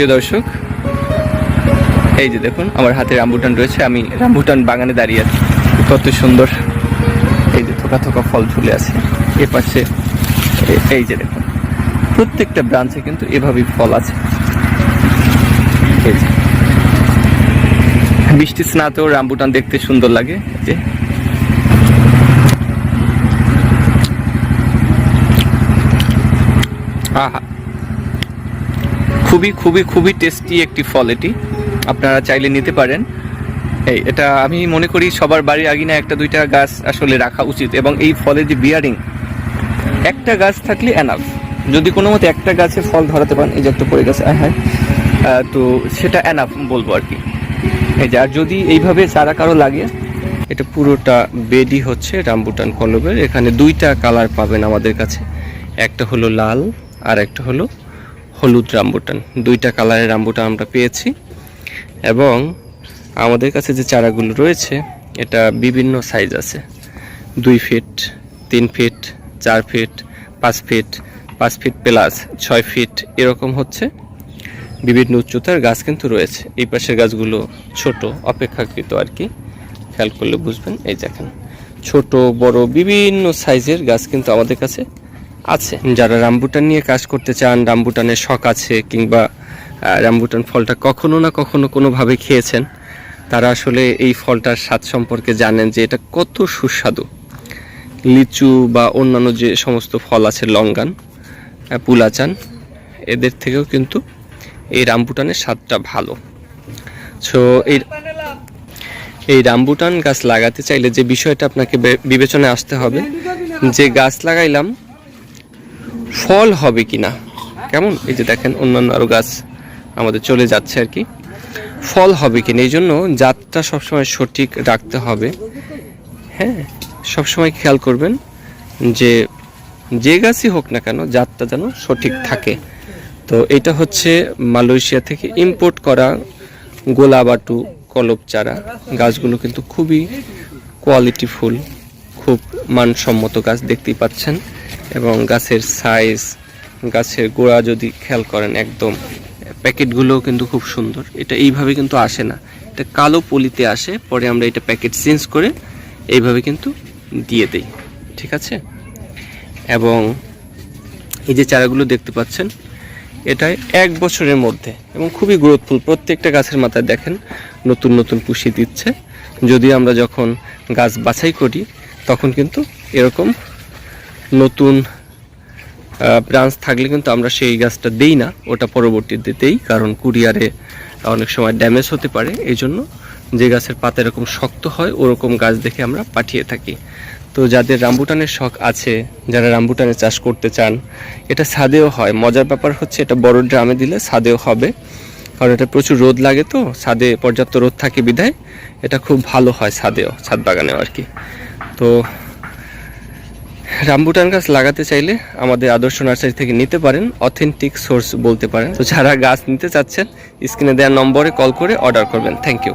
প্রিয় দর্শক, এই যে দেখুন, আমার হাতে রামবুটান রয়েছে, আমি রামবুটান বাগানে দাঁড়িয়ে আছি। কত সুন্দর, এই যে থোকা থোকা ফল ঝুলে আছে। এ পাশে, এই যে দেখুন, প্রত্যেকটা ব্রাঞ্চে কিন্তু এভাবেই ফল আছে। বৃষ্টি স্নাতেও রামবুটান দেখতে সুন্দর লাগে যে। আহা খুবই খুবই খুবই টেস্টি একটি ফল এটি। আপনারা চাইলে নিতে পারেন। এই, এটা আমি মনে করি সবার বাড়ির আগে না একটা, দুইটা গাছ আসলে রাখা উচিত এবং এই ফলের যে বিয়ারিং একটা গাছ থাকলে এনাফ যদি কোনো মতে একটা গাছে ফল ধরাতে পারেন, এই যে একটা পড়ে গেছে হ্যাঁ। তো সেটা এনাফ বলব আর কি। এই যে, আর যদি এইভাবে চারা কারও লাগে, এটা পুরোটা বেডই হচ্ছে রামবুটান কলবের। এখানে দুইটা কালার পাবেন আমাদের কাছে। একটা হলো লাল আর একটা হলো হলুদ রামবুটান দুইটা কালারের রামবুটান আমরা পেয়েছি। এবং আমাদের কাছে যে চারাগুলো রয়েছে, এটা বিভিন্ন সাইজ আছে। দুই ফিট তিন ফিট চার ফিট পাঁচ ফিট পাঁচ ফিট প্লাস ছয় ফিট এরকম হচ্ছে। বিভিন্ন উচ্চতার গাছ কিন্তু রয়েছে। এই পাশের গাছগুলো ছোট, অপেক্ষাকৃত আর কি। খেয়াল করলে বুঝবেন, এই দেখেন। ছোট, বড়, বিভিন্ন সাইজের গাছ কিন্তু আমাদের কাছে আছে? যারা রামবুটান নিয়ে কাজ করতে চান, রামবুটানের শখ আছে কিংবা রামবুটান ফলটা কখনো না কখনো কোনোভাবে খেয়েছেন, তারা আসলে এই ফলটার স্বাদ সম্পর্কে জানেন যে এটা কত সুস্বাদু। লিচু বা অন্যান্য যে সমস্ত ফল আছে লঙ্গান পুলাচান, এদের থেকেও কিন্তু এই রামবুটানের স্বাদটা ভালো। সো এই এই রামবুটান গাছ লাগাতে চাইলে যে বিষয়টা আপনাকে বিবেচনায় আসতে হবে, যে গাছ লাগাইলাম ফল হবে কি না কেমন? এই যে দেখেন, অন্যান্য আরও গাছ আমাদের চলে যাচ্ছে আর কি। ফল হবে কিনা? এই জন্য জাতটা সবসময় সঠিক রাখতে হবে। হ্যাঁ সবসময় খেয়াল করবেন যে যে গাছই হোক না কেন, জাতটা যেন সঠিক থাকে। তো এটা হচ্ছে মালয়েশিয়া থেকে ইম্পোর্ট করা গোলাবাটু কলপ চারা গাছগুলো কিন্তু খুবই কোয়ালিটিফুল, খুব মানসম্মত গাছ দেখতেই পাচ্ছেন। এবং গাছের সাইজ গাছের গোড়া যদি খেয়াল করেন একদম, প্যাকেটগুলোও কিন্তু খুব সুন্দর। এটা এইভাবে কিন্তু আসে না। এটা কালো পলিতে আসে, পরে আমরা এটা প্যাকেট চেঞ্জ করে এইভাবে কিন্তু দিয়ে দেই। ঠিক আছে? এবং এই যে চারাগুলো দেখতে পাচ্ছেন, এটা এক বছরের মধ্যে এবং খুবই গ্রোথফুল প্রত্যেকটা গাছের মাথায় দেখেন, নতুন নতুন পুষি দিচ্ছে। যদি আমরা যখন গাছ বাছাই করি, তখন কিন্তু এরকম নতুন ব্রাঞ্চ থাকলে কিন্তু আমরা সেই গাছটা দেই না, ওটা পরবর্তীতে দেই কারণ কুরিয়ারে অনেক সময় ড্যামেজ হতে পারে এই জন্য যে গাছের পাতা এরকম শক্ত হয়, ওরকম গাছ দেখে আমরা পাঠিয়ে থাকি। তো যাদের রামবুটানের শখ আছে, যারা রামবুটানের চাষ করতে চান, এটা ছাদেও হয়। মজার ব্যাপার হচ্ছে এটা বড় ড্রামে দিলে ছাদেও হবে, কারণ এটা প্রচুর রোদ লাগে তো, ছাদে পর্যাপ্ত রোদ থাকে বিধায়, এটা খুব ভালো হয় ছাদেও, ছাদ বাগানেও আর কি। তো রামবুটান গাছ লাগাতে চাইলে আমাদের আদর্শ নার্সারি থেকে নিতে পারেন অথেন্টিক সোর্স বলতে পারেন। তো যারা গাছ নিতে চাচ্ছেন, স্ক্রিনে দেওয়া নম্বরে কল করে অর্ডার করবেন। Thank you